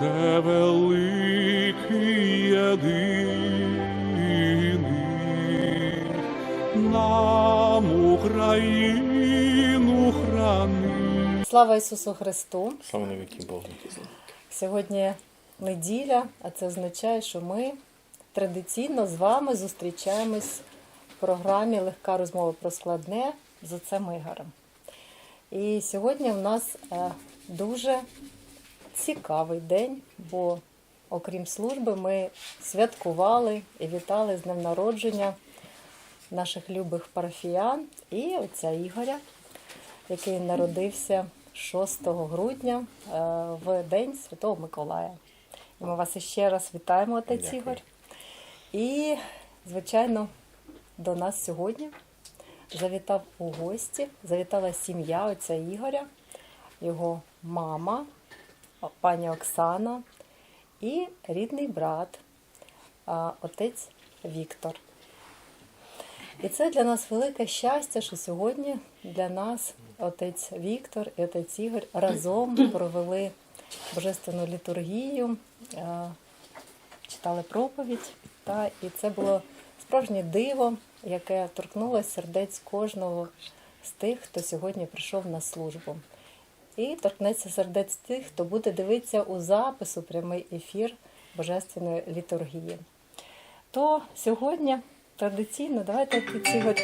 Боже великий єдиний, нам Україну храни. Слава Ісусу Христу! Слава навіки Богу. Сьогодні неділя, а це означає, що ми традиційно з вами зустрічаємось в програмі Легка розмова про складне з отцем Ігорем. І сьогодні в нас е, дуже цікавий день, бо окрім служби, ми святкували і вітали з днем народження наших любих парафіян і отця Ігоря, який народився 6 грудня е, в День Святого Миколая. І ми вас іще раз вітаємо, отець Дякую. Ігор. І, звичайно, до нас сьогодні завітав у гості, завітала сім'я отця Ігоря, його мама, пані Оксана і рідний брат, отець Віктор. І це для нас велике щастя, що сьогодні для нас отець Віктор і отець Ігор разом провели божественну літургію, читали проповідь. Та, і це було справжнє диво, яке торкнулося сердець кожного з тих, хто сьогодні прийшов на службу. І торкнеться сердець тих, хто буде дивитися у запису прямий ефір Божественної літургії. То сьогодні традиційно давайте отець Ігор,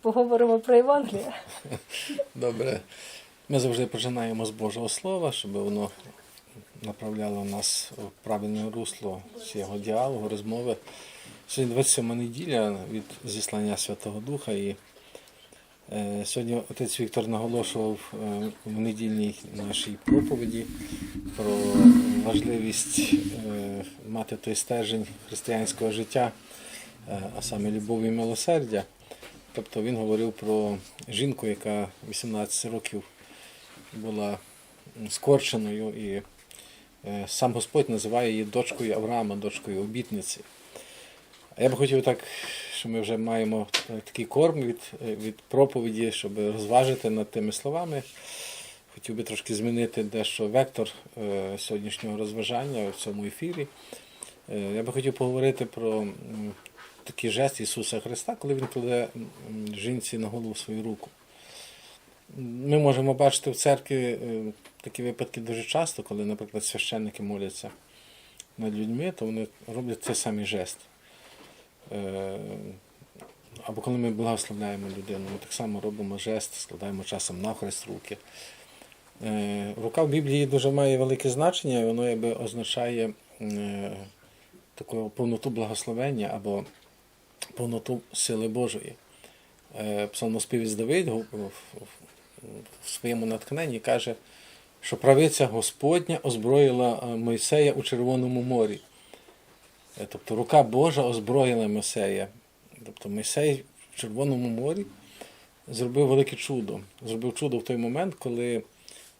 поговоримо про Євангеліє. Добре. Ми завжди починаємо з Божого Слова, щоб воно направляло нас в правильне русло цього діалогу, розмови. Сьогодні 27 неділя від зіслання Святого Духа. І сьогодні отець Віктор наголошував е, в недільній нашій проповіді про важливість е, мати той стержень християнського життя, е, а саме любов і милосердя. Тобто він говорив про жінку, яка 18 років була скорченою, і е, сам Господь називає її дочкою Авраама, дочкою обітниці. Я би хотів так, що ми вже маємо такий корм від, від проповіді, щоб розважити над тими словами. Хотів би трошки змінити дещо вектор е, сьогоднішнього розважання в цьому ефірі. Е, Я би хотів поговорити про такий жест Ісуса Христа, коли Він кладе жінці на голову свою руку. Ми можемо бачити в церкві е, такі випадки дуже часто, коли, наприклад, священники моляться над людьми, то вони роблять цей самий жест. Е, Або коли ми благословляємо людину, ми так само робимо жест, складаємо часом навхрест руки. Е, Рука в Біблії дуже має велике значення, і воно якби означає е, таку повноту благословення або повноту сили Божої. Псалмоспівець Давид в, своєму натхненні каже, що правиця Господня озброїла Мойсея у Червоному морі. Е, Тобто рука Божа озброїла Мойсея. Тобто Мойсей в Червоному морі зробив велике чудо. Зробив чудо в той момент, коли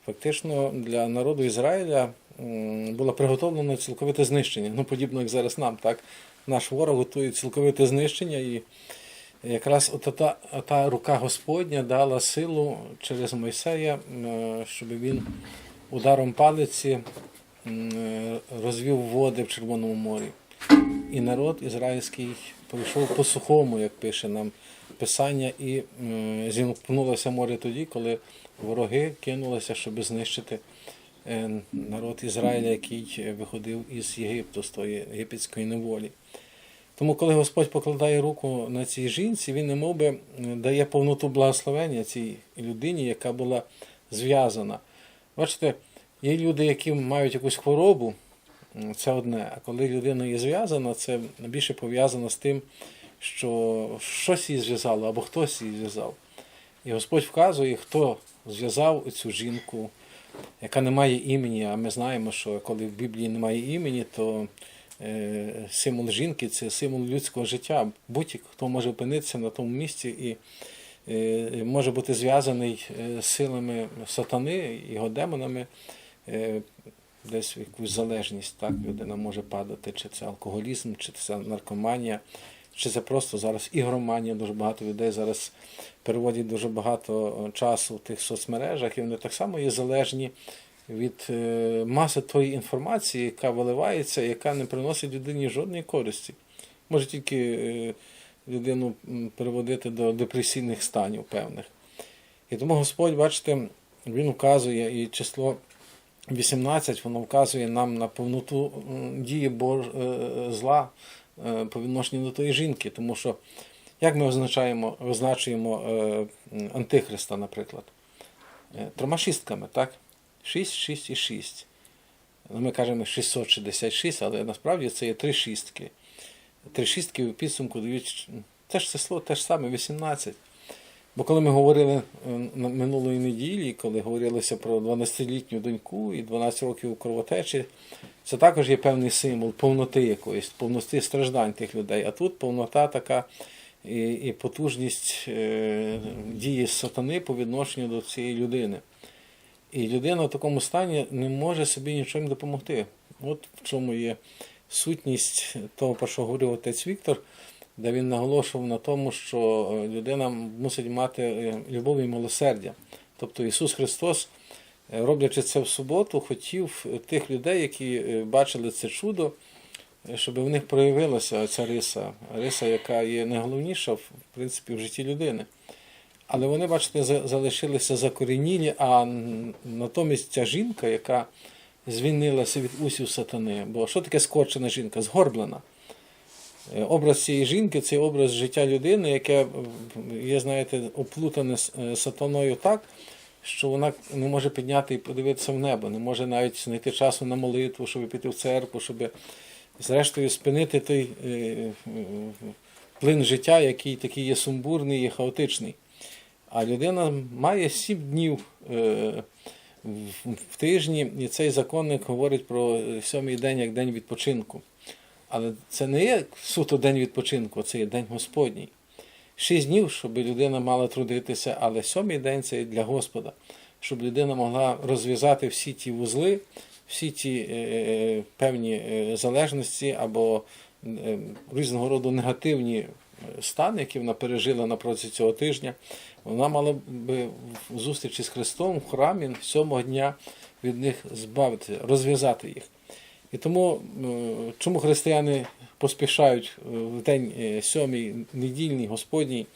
фактично для народу Ізраїля було приготовлено цілковите знищення. Ну, подібно як зараз нам, так? Наш ворог готує цілковите знищення, і якраз от та, та рука Господня дала силу через Мойсея, щоб він ударом палиці е, розвів води в Червоному морі. І народ ізраїльський пройшов по сухому, як пише нам Писання, і зімкнулося море тоді, коли вороги кинулися, щоб знищити е, народ Ізраїля, який е, виходив із Єгипту, з тої єгипетської неволі. Тому, коли Господь покладає руку на цій жінці, він немов би дає повноту благословення цій людині, яка була зв'язана. Бачите, є люди, які мають якусь хворобу, це одне. А коли людина є зв'язана, це більше пов'язано з тим, що щось її зв'язало або хтось її зв'язав. І Господь вказує, хто зв'язав цю жінку, яка не має імені. А ми знаємо, що коли в Біблії немає імені, то е, символ жінки це символ людського життя. Будь-хто може опинитися на тому місці і е, може бути зв'язаний е, з силами сатани, його демонами, е, десь в якусь залежність. Так? Людина може падати, чи це алкоголізм, чи це наркоманія, чи це просто зараз ігроманія. Дуже багато людей зараз переводять дуже багато часу в тих соцмережах, і вони так само є залежні від е, маси тої інформації, яка виливається, яка не приносить людині жодної користі. Може тільки е, людину м, приводити до депресійних станів певних. І тому Господь, бачите, Він вказує, і число 18, воно вказує нам на повноту дії Бож... е, зла е, по відношенню до тої жінки. Тому що, як ми означаємо, визначуємо е, Антихриста, наприклад? Трьома шістками, так? 6, 6 і 6. Ну, Ми кажемо 666, але насправді це є три шістки. Три шістки в підсумку дають теж число, те ж саме 18. Бо коли ми говорили е, минулої неділі, коли говорилося про 12-літню доньку і 12 років кровотечі, це також є певний символ повноти якоїсь, повноти страждань тих людей. А тут повнота така і, і потужність е, дії сатани по відношенню до цієї людини. І людина в такому стані не може собі нічим допомогти. От в чому є сутність того, про що говорив отець Віктор, де він наголошував на тому, що е, людина мусить мати е, любов і милосердя. Тобто Ісус Христос, е, роблячи це в суботу, хотів тих людей, які бачили це чудо, щоб в них проявилася ця риса, риса, яка є найголовніша в принципі в житті людини. Але вони, бачите, залишилися закорінілі, а натомість ця жінка, яка звільнилася від усів сатани. Бо що таке скорчена жінка? Згорблена. Е, Образ цієї жінки це образ життя людини, яке е, є, знаєте, оплутане е, сатаною так, що вона не може підняти і подивитися в небо, не може навіть знайти часу на молитву, щоб піти в церкву, щоб зрештою спинити той плин життя, який такий є сумбурний і хаотичний. А людина має сім днів в тижні, і цей законник говорить про сьомий день як день відпочинку. Але це не є суто день відпочинку, це є день Господній. Шість днів, щоб людина мала трудитися, але сьомий день це для Господа, щоб людина могла розв'язати всі ті вузли, всі ті е, е, певні е, залежності або е, різного роду негативні е, стани, які вона пережила на протязі цього тижня. Вона мала би в зустрічі з Христом в храмі сьомого дня від них збавити, розв'язати їх. І тому, е, чому християни поспішають е, в день е, сьомий недільний Господній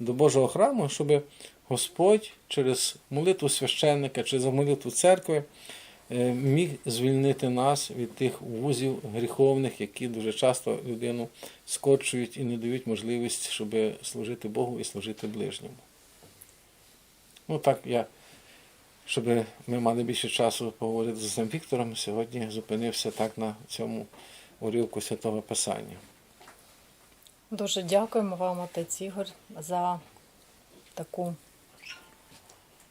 до Божого храму, щоб Господь через молитву священника, через молитву церкви міг звільнити нас від тих вузів гріховних, які дуже часто людину скочують і не дають можливість, щоб служити Богу і служити ближньому. Ну так я щоб ми мали більше часу поговорити з цим Віктором, сьогодні зупинився так на цьому уривку Святого Писання. Дуже дякуємо вам, отець Ігор, за таку,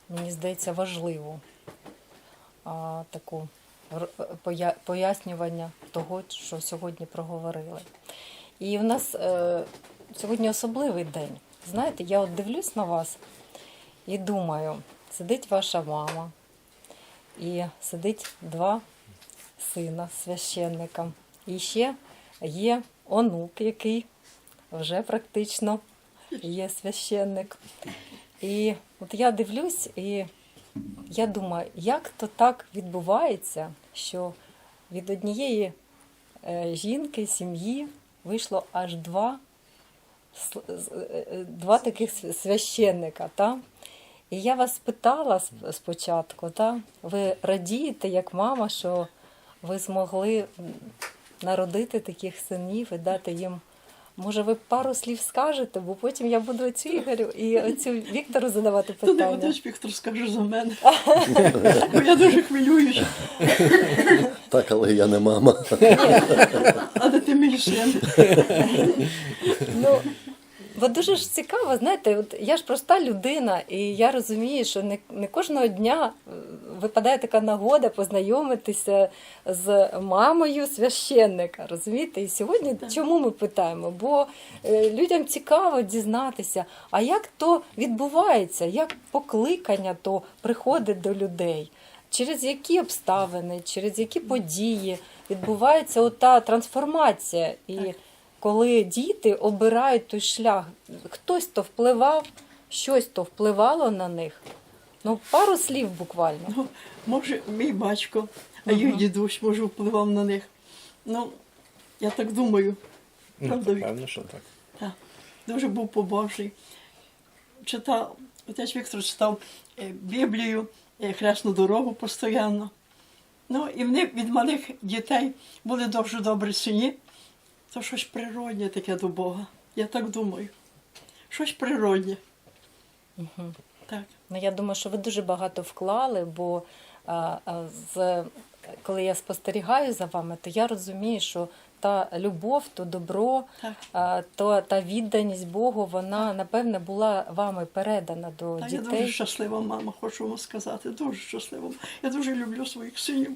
мені здається, важливу а, таку пояснювання того, що сьогодні проговорили. І в нас е, сьогодні особливий день. Знаєте, я от дивлюсь на вас і думаю, сидить ваша мама, і сидить два сина священника. І ще є онук, який вже практично є священник. І от я дивлюсь, і я думаю, як то так відбувається, що від однієї е, жінки, сім'ї вийшло аж два, е, е, два таких священника. Та? І я вас питала спочатку, та? ви радієте як мама, що ви змогли народити таких синів і дати їм. Може, ви пару слів скажете, бо потім я буду оцю Ігорю і оцю Віктору задавати То не питання. Віктор скаже за мене. Бо я дуже хвилююсь, Так, але я не мама. але ти мій син. Бо дуже ж цікаво, знаєте, от я ж проста людина, і я розумію, що не, не кожного дня е, випадає така нагода познайомитися з мамою священника. Розумієте? І сьогодні чому ми питаємо? Бо е, людям цікаво дізнатися, а як то відбувається, як покликання то приходить до людей. Через які обставини, через які події відбувається ота трансформація. І коли діти обирають той шлях, хтось то впливав, щось то впливало на них. Ну, пару слів буквально. Ну, може, мій батько, а їх дідусь, може, впливав на них. Ну, я так думаю. Ну, Правда, певно, що так. Так. Дуже був побожний. Читав, отець Віктор читав е, Біблію, е, хресну дорогу постійно. Ну, і вони від малих дітей були дуже добрі сині. То щось природнє таке до Бога. Я так думаю. Щось природнє. Так. Ну, я думаю, що ви дуже багато вклали, бо а, а, з, коли я спостерігаю за вами, то я розумію, що та любов, то добро, Так. а, то та відданість Богу, вона напевне була вами передана до Та я дуже щаслива мама, хочу вам сказати. Дуже щаслива. Я дуже люблю своїх синів.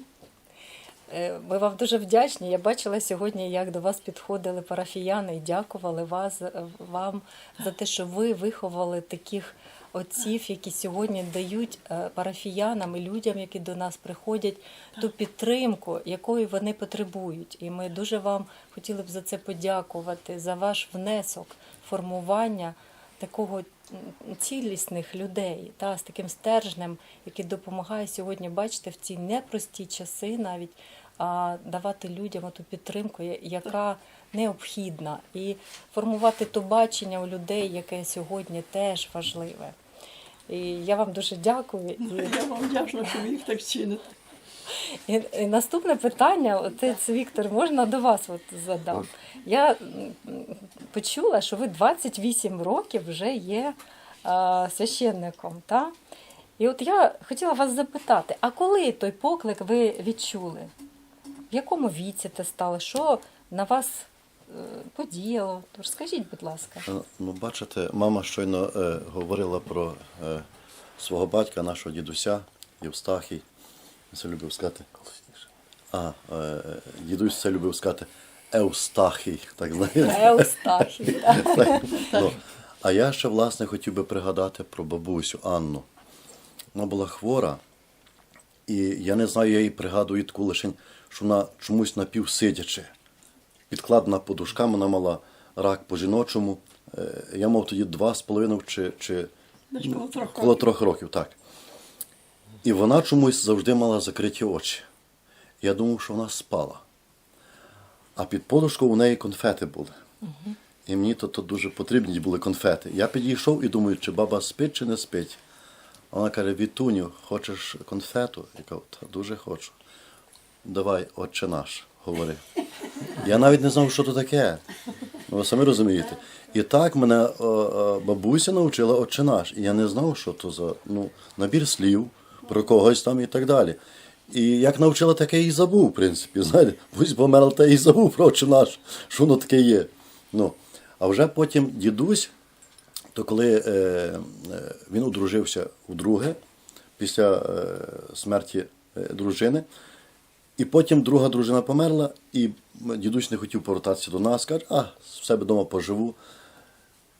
Е, Ми вам дуже вдячні. Я бачила сьогодні, як до вас підходили парафіяни і дякували вас е, вам за те, що ви виховали таких отців, які сьогодні дають е, парафіянам і людям, які до нас приходять, ту підтримку, якої вони потребують. І ми дуже вам хотіли б за це подякувати, за ваш внесок формування такого цілісних людей, та, з таким стержнем, який допомагає сьогодні, бачите, в ці непрості часи навіть а, давати людям ту підтримку, яка необхідна, і формувати то бачення у людей, яке сьогодні теж важливе. І я вам дуже дякую. Я вам вдячна, що ви їх так ціните. І, і наступне питання, отець Віктор, можна до вас от задам. Я почула, що ви 28 років вже є а, священником. Та? І от я хотіла вас запитати, а коли той поклик ви відчули? В якому віці це стало? Що на вас е, подіяло? Тож скажіть, будь ласка. Е, Ну, бачите, мама щойно е, говорила про е, свого батька, нашого дідуся Євстахій. Це любив сказати. А, е, дідусь це любив сказати Евстахій, так знаєте. Еустахій. так. Ну, а я ще, власне, хотів би пригадати про бабусю Анну. Вона була хвора, і я не знаю, я її пригадую таку лише, що вона чомусь напівсидячи. Підкладена подушками, вона мала рак по жіночому. Е, Я мав тоді два з половиною чи, чи коло трьох років, так. І вона чомусь завжди мала закриті очі. Я думав, що вона спала. А під подушкою у неї конфети були. І мені то, то дуже потрібні були конфети. Я підійшов і думаю, чи баба спить, чи не спить. Вона каже: Вітуню, хочеш конфету? Я кажу, та дуже хочу. Давай, отче наш, говори. Я навіть не знав, що то таке. Ну, ви самі розумієте. І так мене е, е, бабуся навчила отче наш. І я не знав, що то за ну, набір слів про когось там і так далі. І як навчила, таке і забув, в принципі. Знаєте, Бусь померла, та і забув про отче наш, що воно таке є. Ну, а вже потім дідусь, то коли е, е, він одружився вдруге, після е, смерті е, дружини, і потім друга дружина померла, і дідусь не хотів повертатися до нас, каже, а, в себе вдома поживу.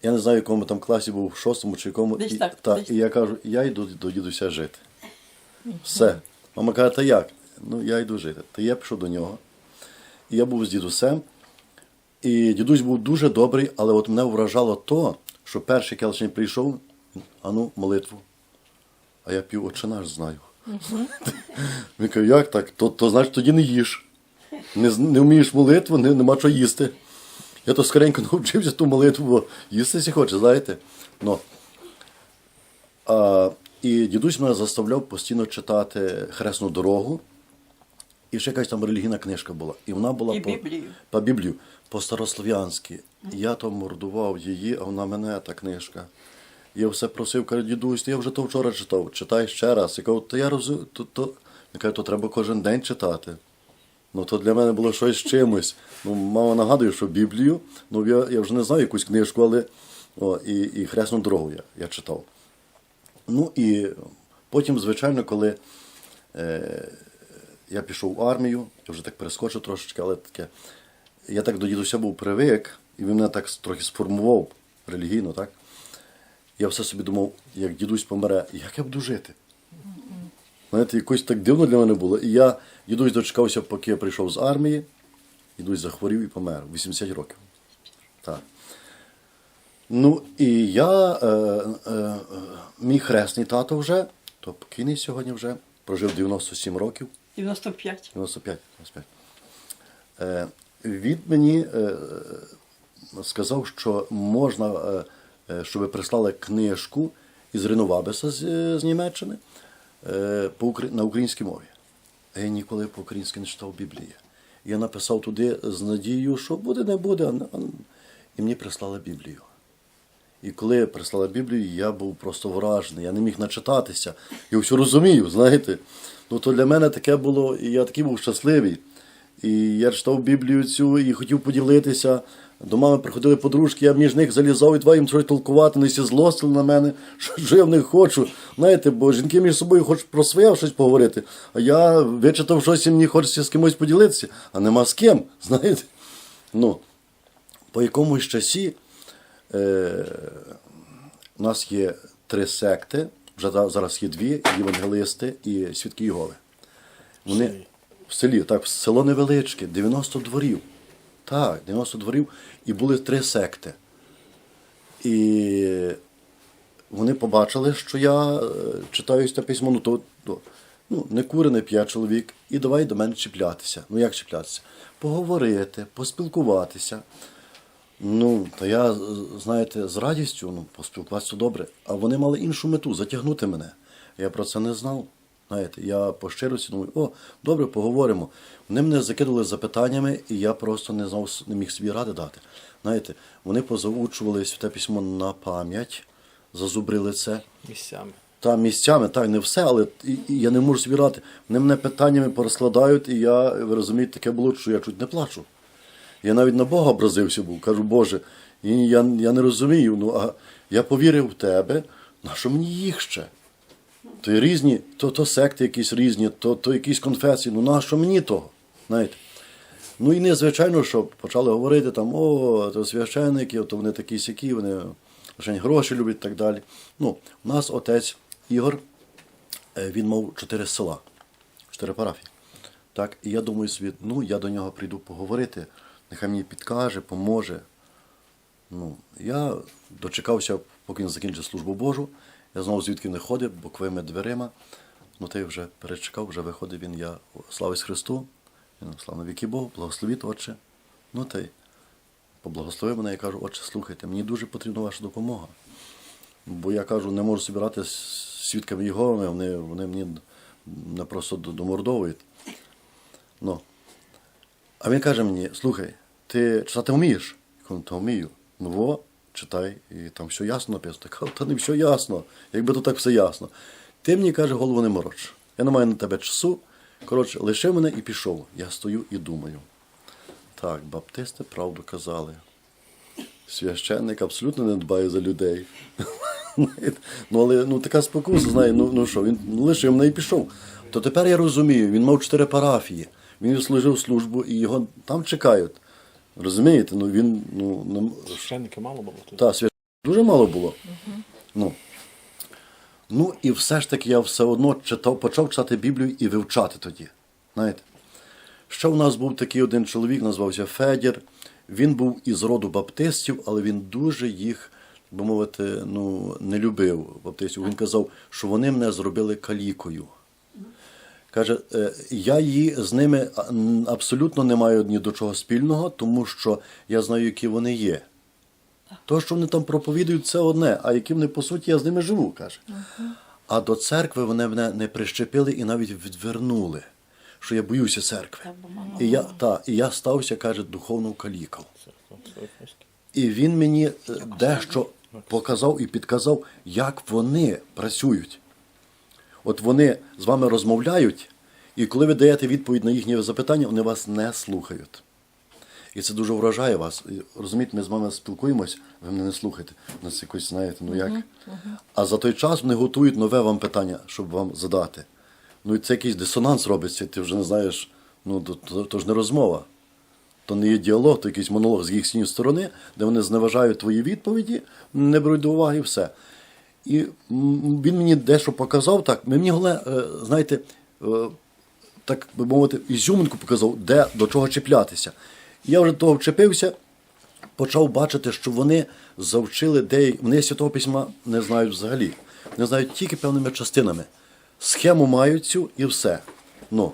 Я не знаю, в якому там класі був, в шостому чи якому. Десь і, та, десь. і я кажу, я йду до дідуся жити. Все. Мама каже, та як? Ну, я йду жити. Та я пішов до нього. І я був з дідусем. І дідусь був дуже добрий, але от мене вражало то, що перший келшень прийшов, а ну, молитву. А я пів отче наш знаю. Він каже, як так? То, то значить тоді не їж. Не, не вмієш молитву, не, нема що їсти. Я то скоренько навчився ту молитву, бо їсти хоче, знаєте. Ну, а, і дідусь мене заставляв постійно читати хресну дорогу. І ще якась там релігійна книжка була. І вона була І по, Біблію. по Біблію, по-старослов'янськи. Я то мордував її, а вона мене та книжка. Я все просив, каже, дідусь, я вже то вчора читав, читай ще раз. Я кажу, то я розумію, то, то... Він каже, то треба кожен день читати. Ну, то для мене було щось з чимось. Ну, мама нагадує, що Біблію, ну я, я вже не знаю якусь книжку, але о, і, і хресну дорогу я, я читав. Ну і потім, звичайно, коли е, я пішов в армію, я вже так перескочив трошечки, але таке. Я так до дідуся був привик, і він мене так трохи сформував релігійно, так? Я все собі думав, як дідусь помре, як я буду жити? Знаєте, якось так дивно для мене було. І я дідусь дочекався, поки я прийшов з армії, дідусь захворів і помер 80 років. Так. Ну, і я, е, е, е, мій хресний тато вже, то покійний сьогодні вже, прожив 97 років. 95. 95. 95. Е, він мені е, сказав, що можна, е, е, щоб прислали книжку із Ренувабеса з, е, з Німеччини е, по, на українській мові. А я ніколи по-українськи не читав Біблії. Я написав туди з надією, що буде, не буде. а- а- І мені прислали Біблію. І коли прислали Біблію, я був просто вражений, я не міг начитатися. Я все розумію, знаєте. Ну то для мене таке було, і я такий був щасливий. І я читав Біблію цю і хотів поділитися. До мами приходили подружки, я між них залізав і два їм щось толкувати, вони всі злостили на мене, що, я в них хочу. Знаєте, бо жінки між собою хочуть про своє щось поговорити, а я вичитав щось і мені хочеться з кимось поділитися, а нема з ким, знаєте. Ну, по якомусь часі у нас є три секти, вже зараз є дві, євангелисти і свідки Єгови. Вони в селі, так, село невеличке, 90 дворів. Так, 90 дворів, і були три секти. І вони побачили, що я е, читаю це письмо, ну то, то ну, не кури, не п'ять чоловік, і давай до мене чіплятися. Ну як чіплятися? Поговорити, поспілкуватися. Ну, то я, знаєте, з радістю ну, поспілкуватися добре. А вони мали іншу мету затягнути мене. Я про це не знав. Знаєте, я по щирості думаю, о, добре, поговоримо. Вони мене закидали запитаннями, і я просто не знав, не міг собі ради дати. Знаєте, вони позаучували святе письмо на пам'ять, зазубрили це. Місцями. Та місцями, так, не все, але і, і я не можу собі. Вони мене питаннями порозкладають, і я, ви розумієте, таке було, що я чуть не плачу. Я навіть на Бога образився був. Кажу, Боже, і я, я не розумію. Ну, а я повірив в тебе, на що мені їх ще? То різні, то, то секти якісь різні, то, то якісь конфесії. Ну на що мені того? Знаєте? Ну і не звичайно, що почали говорити там, о, то священники, то вони такі сякі, вони лише гроші люблять і так далі. Ну, у нас отець Ігор, е, він мав чотири села, чотири парафії. Так, і я думаю собі, ну я до нього прийду поговорити, нехай мені підкаже, поможе. Ну, я дочекався, поки він закінчив службу Божу. Я знову звідки не ходив, боковими дверима. Ну, й вже перечекав, вже виходив він, я славись Христу, він слава віки Богу, благословіть, Отче. Ну та й поблагословив мене і кажу, Отче, слухайте, мені дуже потрібна ваша допомога. Бо я кажу, не можу собирати з свідками Єговими, вони, вони мені не просто домордовують. Ну. А він каже мені: слухай, ти читати вмієш? Я кажу, та вмію. Ну во, читай, і там все ясно написано. Я та не все ясно, якби то так все ясно. Ти мені каже, голову не мороч. Я не маю на тебе часу. Коротше, лиши мене і пішов. Я стою і думаю. Так, баптисти правду казали. Священник абсолютно не дбає за людей. Ну, але ну, така спокуса, знає, ну, ну що, він лишив мене і пішов. То тепер я розумію, він мав чотири парафії. Він служив службу і його там чекають. Розумієте? Ну він ну, не, Священники мало було тут. та, свят... дуже мало було. Ну. ну і все ж таки я все одно читав, почав читати Біблію і вивчати тоді. Знаєте? Ще у нас був такий один чоловік, назвався Федір. Він був із роду баптистів, але він дуже їх, би мовити, ну, не любив баптистів. Він казав, що вони мене зробили калікою. Каже, «Е, я її з ними абсолютно не маю ні до чого спільного, тому що я знаю, які вони є. То, що вони там проповідують, це одне, а які вони по суті, я з ними живу, каже. А до церкви вони мене не прищепили і навіть відвернули, що я боюся церкви. І я, та, і я стався, каже, духовно каліком. І він мені е, дещо показав і підказав, як вони працюють. От вони з вами розмовляють, і коли ви даєте відповідь на їхні запитання, вони вас не слухають. І це дуже вражає вас. Розумієте, ми з вами спілкуємось, ви мене не слухаєте. Нас якось знаєте, ну як. А за той час вони готують нове вам питання, щоб вам задати. Ну і це якийсь дисонанс робиться, ти вже не знаєш, ну то, то, то ж не розмова. То не є діалог, то якийсь монолог з їхньої сторони, де вони зневажають твої відповіді, не беруть до уваги і все. І він мені дещо показав так. Мені головне, е, знаєте, е, так би мовити, ізюминку показав, де до чого чіплятися. Я вже того вчепився, почав бачити, що вони завчили деякі, вони святого письма не знають взагалі. Вони знають тільки певними частинами. схему мають цю і все. Ну.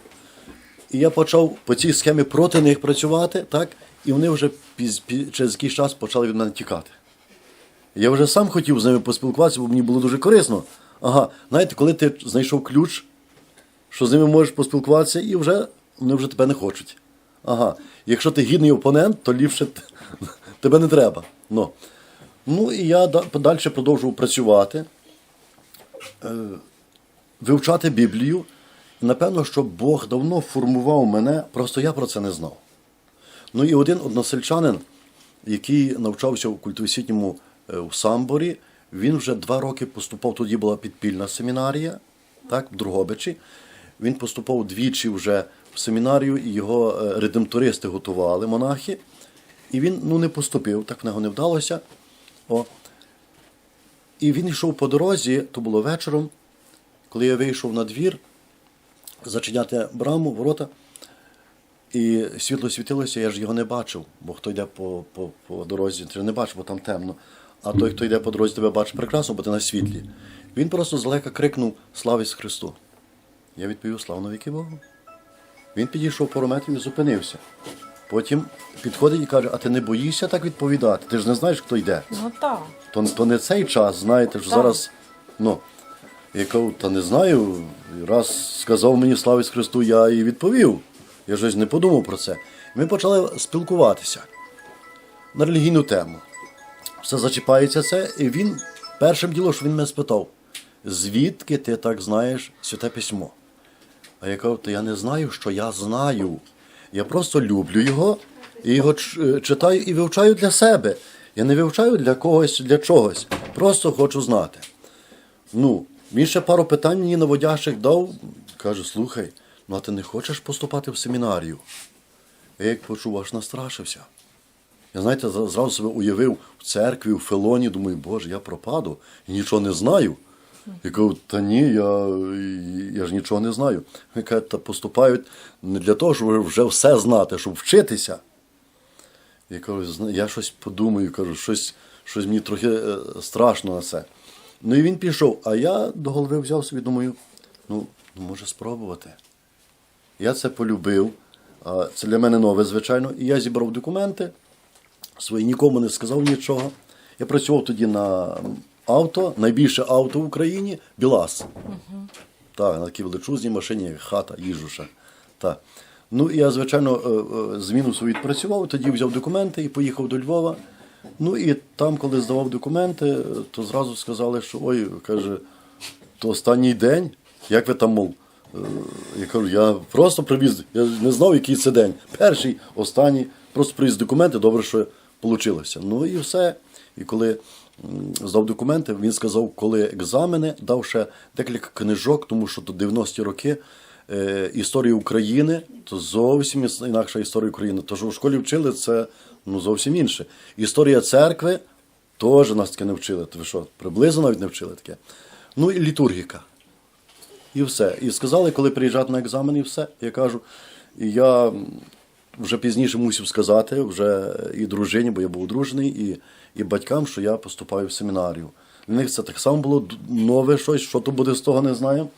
І я почав по цій схемі проти них працювати, так? і вони вже піз, пі- через якийсь час почали від мене тікати. Я вже сам хотів з ними поспілкуватися, бо мені було дуже корисно. Ага, знаєте, коли ти знайшов ключ, що з ними можеш поспілкуватися, і вже вони вже тебе не хочуть. Ага, якщо ти гідний опонент, то ліпше тебе не треба. Ну, ну і я да- далі продовжував працювати, е, вивчати Біблію. Напевно, що Бог давно формував мене, просто я про це не знав. Ну і один односельчанин, який навчався у культовосвітньому е, в Самборі, він вже два роки поступав, тоді була підпільна семінарія, так, в Другобичі. Він поступав двічі вже в семінарію, і його е, редемтористи готували, монахи. І він ну, не поступив, так в нього не вдалося. О. І він йшов по дорозі, то було вечором, коли я вийшов на двір, зачиняти браму, ворота. І світло світилося, я ж його не бачив, бо хто йде по, по, по дорозі, не бачиш, бо там темно. А той, хто йде по дорозі, тебе бачить прекрасно, бо ти на світлі. Він просто злегка крикнув Слава Ісусу Христу. Я відповів Слава навіки Богу. Він підійшов пару метрів і зупинився. Потім підходить і каже: А ти не боїшся так відповідати? Ти ж не знаєш, хто йде. Ну так. То, то не цей час, знаєте, що Так. зараз. Ну, я кажу, та не знаю. Раз сказав мені слава Ісусу Христу, я і відповів. Я щось не подумав про це. Ми почали спілкуватися на релігійну тему. Все зачіпається це, і він першим ділом, що він мене спитав, звідки ти так знаєш святе письмо? А я кажу, то я не знаю, що я знаю. Я просто люблю його, і його е, читаю і вивчаю для себе. Я не вивчаю для когось, для чогось. Просто хочу знати. Ну, він ще пару питань мені наводящих дав. Каже, слухай, ну а ти не хочеш поступати в семінарію? Я як почув, аж настрашився. Я, знаєте, зразу себе уявив в церкві, в фелоні, думаю, Боже, я пропаду і нічого не знаю. Я кажу, та ні, я, я ж нічого не знаю. Він каже, та поступають не для того, щоб вже все знати, щоб вчитися. Я кажу, я щось подумаю, кажу, щось, щось мені трохи е, страшно на це. Ну і він пішов, а я до голови взяв собі, думаю, ну, ну може спробувати. Я це полюбив. Це для мене нове, звичайно. І я зібрав документи свої, нікому не сказав нічого. Я працював тоді на авто, найбільше авто в Україні Білас. Так, на такій величезній машині, хата, їжуша. Так. Ну, і я, звичайно, е, е, зміну свою відпрацював, тоді взяв документи і поїхав до Львова. Ну і там, коли здавав документи, то зразу сказали, що ой, каже, то останній день, як ви там, мов? Е, Я кажу, я просто привіз, я не знав, який це день. Перший, останній, просто привіз документи, добре, що вийшло. Ну і все. І коли здав документи, він сказав, коли екзамени, дав ще декілька книжок, тому що то 90-ті роки е, історії України, то зовсім інакша історія України. То, що в школі вчили, це ну, зовсім інше. Історія церкви теж нас таке не вчили. То що, приблизно навіть не вчили таке. Ну і літургіка. І все. І сказали, коли приїжджати на екзамен, і все. Я кажу, і я вже пізніше мусив сказати, вже і дружині, бо я був одружений, і, і батькам, що я поступаю в семінарію. Для них це так само було нове щось, що то буде з того, не знаю.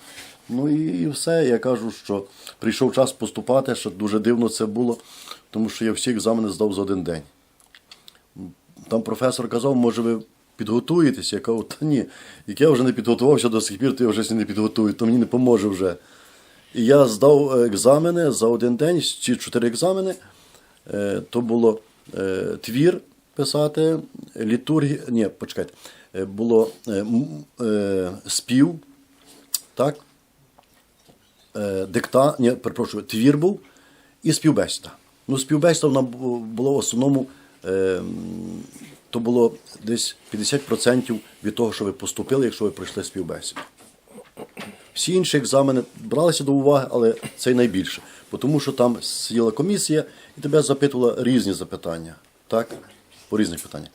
Ну і, і все. Я кажу, що прийшов час поступати, що дуже дивно це було, тому що я всі екзамени здав за один день. Там професор казав, може ви підготуєтеся? Я кажу, та ні, як я вже не підготувався до сих пір, то я вже не підготую, то мені не поможе вже. Я здав е, екзамени за один день, ці чотири екзамени. Е, То було е, твір писати, літургія, ні, почекайте, було спів, так, дикта, ні, перепрошую, твір був і співбесіда. Ну, співбесіда вона бу- була в основному, то було десь 50% від того, що ви поступили, якщо ви пройшли співбесіду. Всі інші екзамени бралися до уваги, але це й найбільше. Тому що там сиділа комісія і тебе запитувала різні запитання. Так? По різних питаннях.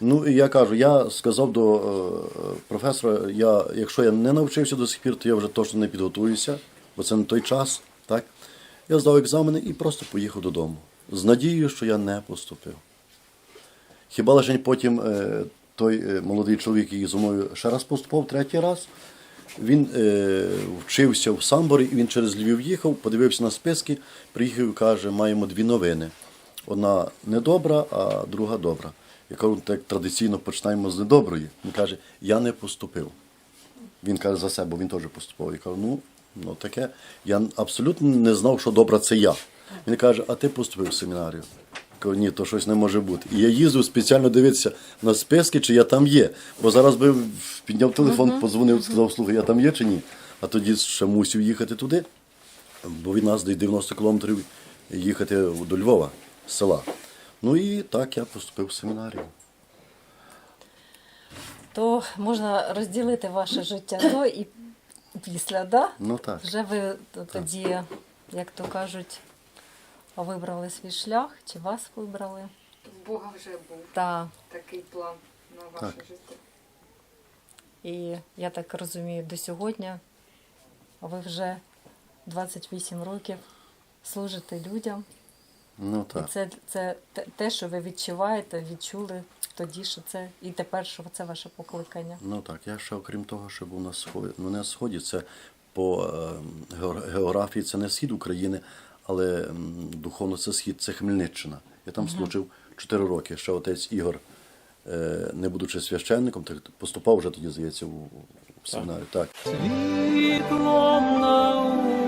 Ну і я кажу, я сказав до е, професора, я, якщо я не навчився до сих пір, то я вже точно не підготуюся, бо це не той час. Так? Я здав екзамени і просто поїхав додому. З надією, що я не поступив. Хіба лише потім е, той е, молодий чоловік, який зі мною ще раз поступав, третій раз, Він е, вчився в Самборі, і він через Львів їхав, подивився на списки, приїхав і каже, маємо дві новини. Одна недобра, а друга добра. Я кажу, так традиційно починаємо з недоброї. Він каже, я не поступив. Він каже за себе, бо він теж поступав. Я кажу, ну, ну таке. Я абсолютно не знав, що добра це я. Він каже, а ти поступив в семінарію. Кажу, ні, то щось не може бути. І я їздив спеціально дивитися на списки, чи я там є. Бо зараз би підняв телефон, подзвонив, сказав, слухай, я там є чи ні. А тоді ще мусив їхати туди, бо від нас десь 90 кілометрів їхати до Львова, з села. Ну і так я поступив в семінарію. То можна розділити ваше життя до і після, да? Ну так. Вже ви тоді, як то кажуть, вибрали свій шлях, чи вас вибрали? В Бога вже був Так. такий план на ваше життя. І я так розумію, до сьогодні ви вже 28 років служите людям. Ну І це, це те- те, що ви відчуваєте, відчули тоді, що це і тепер, що це ваше покликання. Ну так, я ще окрім того, що був на сході. Ну не на сході, це по е, географії це не схід України, але духовно це схід, це Хмельниччина. Я там служив 4 роки. Ще отець Ігор, е, не будучи священником, так поступав вже тоді, здається, у, семінарі. Так. Світлом науки